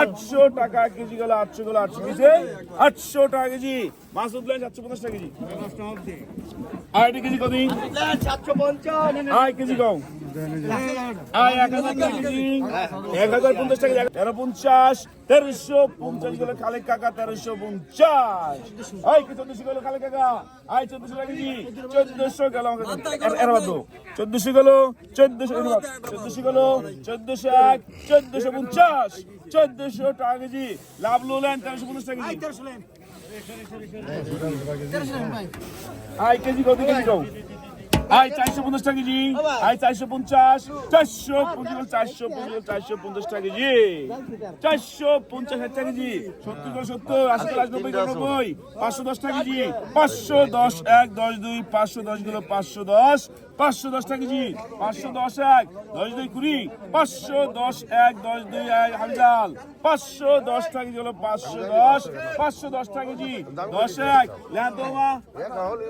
আটশো টাকা কেজি গেল, আটশো গেল, আটশো কেজি। আটশো টাকা কেজি। মাসুদ লাইন সাতশো পঞ্চাশ টাকা কেজি। আড়াইটি কেজি কত সাতশো পঞ্চাশ কম টাকা কেজি। পঞ্চাশ তেরোশো পঞ্চাশ গেল খালে কাকা, তেরোশো পঞ্চাশ। আয় চোদ্দশো গেল খালে কাকা? আয় চোদ্দশো টাকা কেজি। চোদ্দশো গেল চোদ্দশো গেল, চোদ্দশো চোদ্দশো গেল, চোদ্দশো এক, চোদ্দশো পঞ্চাশ। চোদ্দশো টাকা কেজি। লাভ লোলেন তেরোশো পঞ্চাশ টাকা কেজি। আই কেজি কত কেজি আয় চারশো পঞ্চাশ টাকা কেজি। আয় চারশো পঞ্চাশ। চারশো পঞ্চাশ চারশো পঞ্চাশ চারশো পঞ্চাশ টাকা কেজি। চারশো পঞ্চাশ হাজার টাকা কেজি। সত্তর করে সত্তর আশি করে আশি নব্বই নব্বই পাঁচশো দশ টাকা কেজি। পাঁচশো দশ এক দশ দুই পাঁচশো দশগুলো পাঁচশো দশ পাঁচশো দশ টাকা কেজি। পাঁচশো দশ এক দশ দুই কুড়ি। পাঁচশো দশ এক দশ দুই এক হামজাল পাঁচশো দশ টাকা কেজি হলো পাঁচশো দশ। পাঁচশো দশ টাকা কেজি। দশ এক লেন তো মা এটা হলো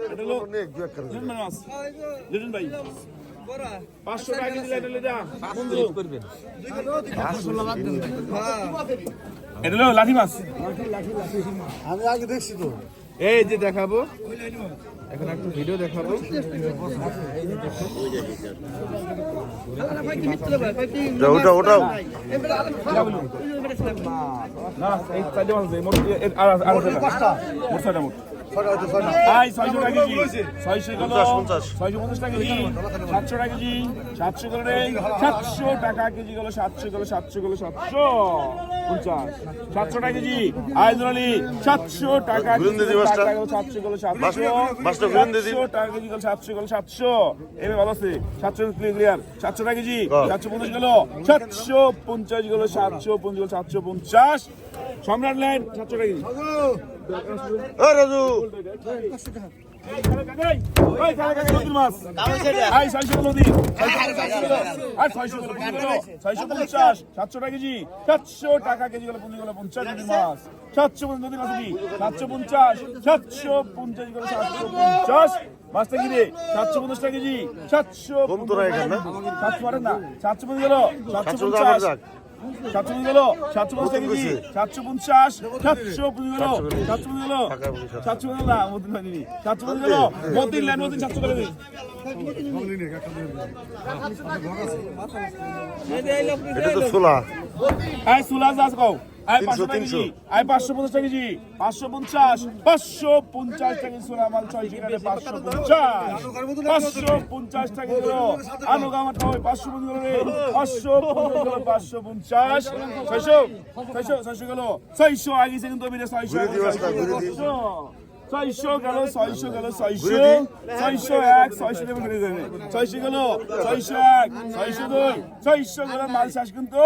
লিটন ভাই পাঁচশো টাকা কেজি লেন লেদা বন্ধু। এটা হলো লাঠি মাছ। আমি আগে দেখছি তো। এই যে দেখাবো। এখন একটু ভিডিও দেখাবো। ওটা ওটাও। না এই চারটে মাছ আছে মোট আর আর মোট ছয়টা মোট। আই ছয়শো টাকা কেজি। ছয়শো ছয়শো পঞ্চাশ টাকা কেজি। সাতশো টাকা কেজি। সাতশো গেল সাতশো টাকা কেজি গেল সাতশো গেল সাতশো গেল সাতশো। পঞ্চাশ। সাতশো টাকা কেজি। সাতশো টাকা সাতশো গেল সাতশো টাকা কেজি গেল সাতশো গেল সাতশো। এবার ভালো আছে। সাতশো ক্লিয়ার সাতশো টাকা কেজি? সাতশো পঞ্চাশ গেল সাতশো পঞ্চাশ গেল সাতশো পঞ্চাশ সাতশো পঞ্চাশ। সম্রাট লাইন সাতশো টাকা কেজি। রাজু সাতশো টাকা কেজি সাতশো টাকা কেজি গেল পুঁজি গেল পঞ্চাশ নদীর মাছ সাতশো নদীর মাছ সাতশো পঞ্চাশ সাতশো পঞ্চাশ গেল সাতশো পঞ্চাশ মাছটা কি রে সাতশো পঞ্চাশ টাকা কেজি সাতশো না? সাতশো মারেন না সাতশো পঞ্চাশ গেল সাতশো পঞ্চাশ। সাতশো গেল সাতশো পঞ্চাশ টাকা কেজি সাতশো পঞ্চাশ সাতশো গেল সাতশো পঞ্চাশ। গেল সাতশো। গেল না মদিন ভাইনি সাতশো পঞ্চাশ গেল মদিন ল্যান্ড মদিন সাতশো করে দিন। এটা তো ছোলা আই সুলাস দাস কও। আই তিনশো, পাঁচশো কেজি। পাঁচশো পঞ্চাশ টাকা কেজি। পাঁচশো পঞ্চাশ পাঁচশো পঞ্চাশ টাকা কেজি মাল ছয় টাকা পাঁচশো পঞ্চাশ। পাঁচশো পঞ্চাশ টাকা কিলো আনো গামার খাওয়াই পাঁচশো পঞ্চাশ রে। পাঁচশো পঞ্চাশ গেলো পাঁচশো পঞ্চাশ। ছয়শো ছয়শো ছয়শো গেলো ছয়শো আগে কিন্তু আমি ছয়শো। ছয়শো গেল ছয়শো গেল ছয়শো। ছয়শো এক ছয়শো দেবে ঘুরে যাবে ছয়শো গেল ছয়শো এক ছয়শো দুই। ছয়শো গেল মাল শেষ কিন্তু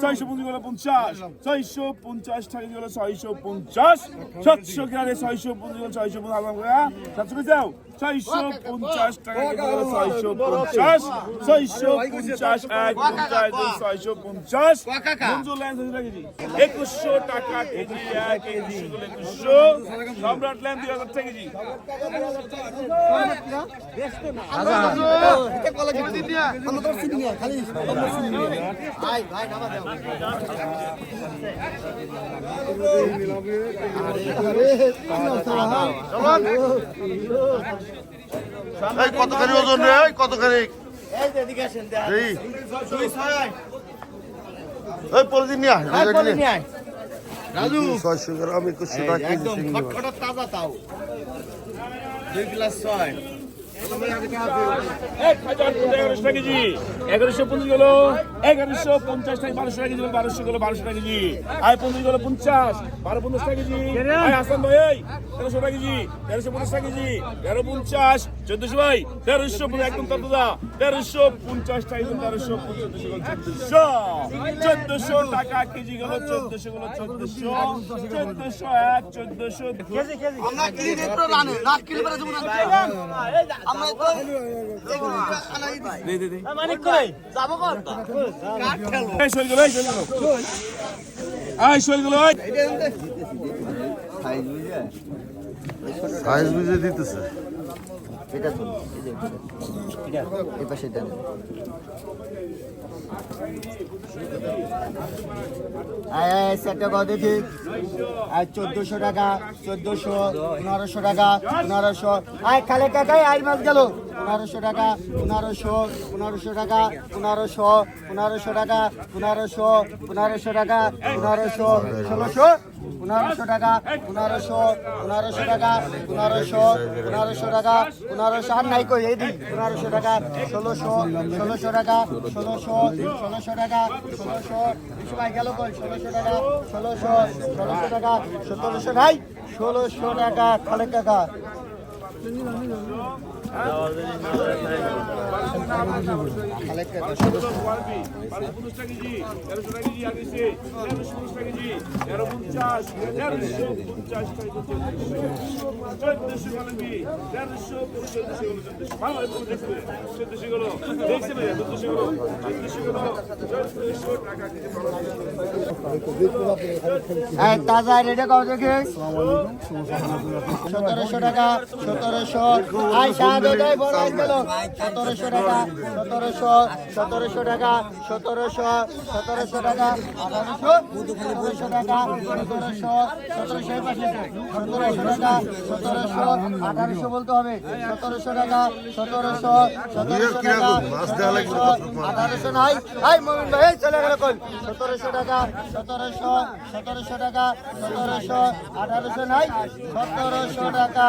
ছয়শো পঞ্চাশ গেল পঞ্চাশ। ছয়শো পঞ্চাশ টাকা গেল ছয়শো পঞ্চাশ। সাতশো গেলে ছয়শো পঞ্চাশ গেল ছয়শো পঞ্চাশ। সাতশো যাও ছয়শো পঞ্চাশ টাকা ছয়শো পঞ্চাশ ছয়শো পঞ্চাশ এক পঞ্চাশ দুই ছয়শো পঞ্চাশ। কেজি? একুশশো টাকা কেজি এক গেল একুশশো সম্রাট লাইন দুই হাজার টাকা কেজি। এই কতখানি ওজন রে? এই কতখানি? এই যে এদিকে আসেন দেখ। এই। এই পলিথিন নিয়ে আয়। রাজু। ছয়শো গ্রাম একুশশো টাকা একদম খটখটা তাজা তাও। দুই গ্লাস ছয়। এই টাকা কেজি। এগারোশো পঞ্চাশ গেল এগারোশো পঞ্চাশ টাকা বারোশো টাকা কেজি বারোশো গেলো বারোশো টাকা কেজি। আয় পঞ্চাশ গেলো পঞ্চাশ বারো পঞ্চাশ টাকা কেজি। আয় হাসান ভাই তেরোশো টাকা কেজি তেরোশো পঞ্চাশ টাকা কেজি তেরো পঞ্চাশ চোদ্দশো ভাই তেরোশো একদম তেরোশো পঞ্চাশ টাকা তেরোশো পঞ্চাশ চোদ্দশো চোদ্দশো টাকা কেজি গেল চোদ্দশো গেলো চোদ্দশো চোদ্দশো এক চোদ্দশো মানে আয় গেলো এই সাইজ বুঝে দিতেছে। এটা চোদ্দশো টাকা, চোদ্দশো, পনেরোশো টাকা, পনেরোশো। আয় খালে কাকাই, আয়, মাছ গেল। পনেরোশো টাকা, পনেরোশো পনেরোশো টাকা, পনেরোশো পনেরোশো টাকা, পনেরোশো পনেরোশো টাকা, পনেরোশো, ষোলোশো। পনেরোশো টাকা, পনেরোশো পনেরোশো টাকা, পনেরোশো পনেরোশো টাকা, পনেরোশো, আর নাই কই, এই দিন, পনেরোশো টাকা, ষোলোশো ষোলোশো টাকা, ষোলোশো ষোলোশো টাকা, ষোলোশো ভাই গেল কই, ষোলোশো টাকা, ষোলোশো ষোলোশো টাকা, সতেরোশো, নাই, ষোলোশো টাকা, খালেক টাকা তাজা রেডে কত সতেরোশো টাকা সতেরোশো। আই সাহায্য বড় গেল সতেরোশো টাকা সতেরোশো সতেরোশো টাকা সতেরোশো সতেরোশো টাকা আঠারোশো সতেরোশো টাকা সতেরোশো সতেরোশো পাশে। সতেরোশো টাকা সতেরোশো আঠারোশো বলতে হবে। সতেরোশো টাকা সতেরোশো সতেরোশো টাকা সতেরোশো আঠারোশো নাই। আই মোমিন ভাই চলে গেল কই? সতেরোশো টাকা সতেরোশো সতেরোশো টাকা সতেরোশো আঠারোশো নাই। সতেরোশো টাকা।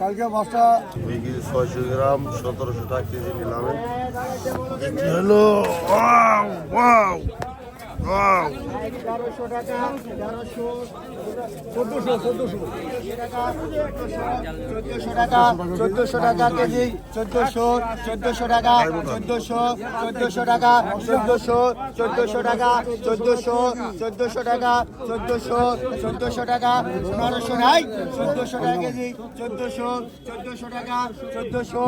কালকে বস্তা দুই কেজি ছয়শো গ্রাম সতেরোশো টাকা কেজি নিলামে। বিক্রি ওয়াও টাকা তেরোশো চোদ্দশো চোদ্দশো চোদ্দশো টাকা চোদ্দশো টাকা কেজি চোদ্দশো চোদ্দশো টাকা চোদ্দশো চোদ্দশো টাকা চোদ্দশো চোদ্দশো টাকা চোদ্দশো চোদ্দশো টাকা চোদ্দশো চোদ্দশো টাকা পনেরোশো নাই চোদ্দশো টাকা কেজি চোদ্দশো চোদ্দশো টাকা চোদ্দশো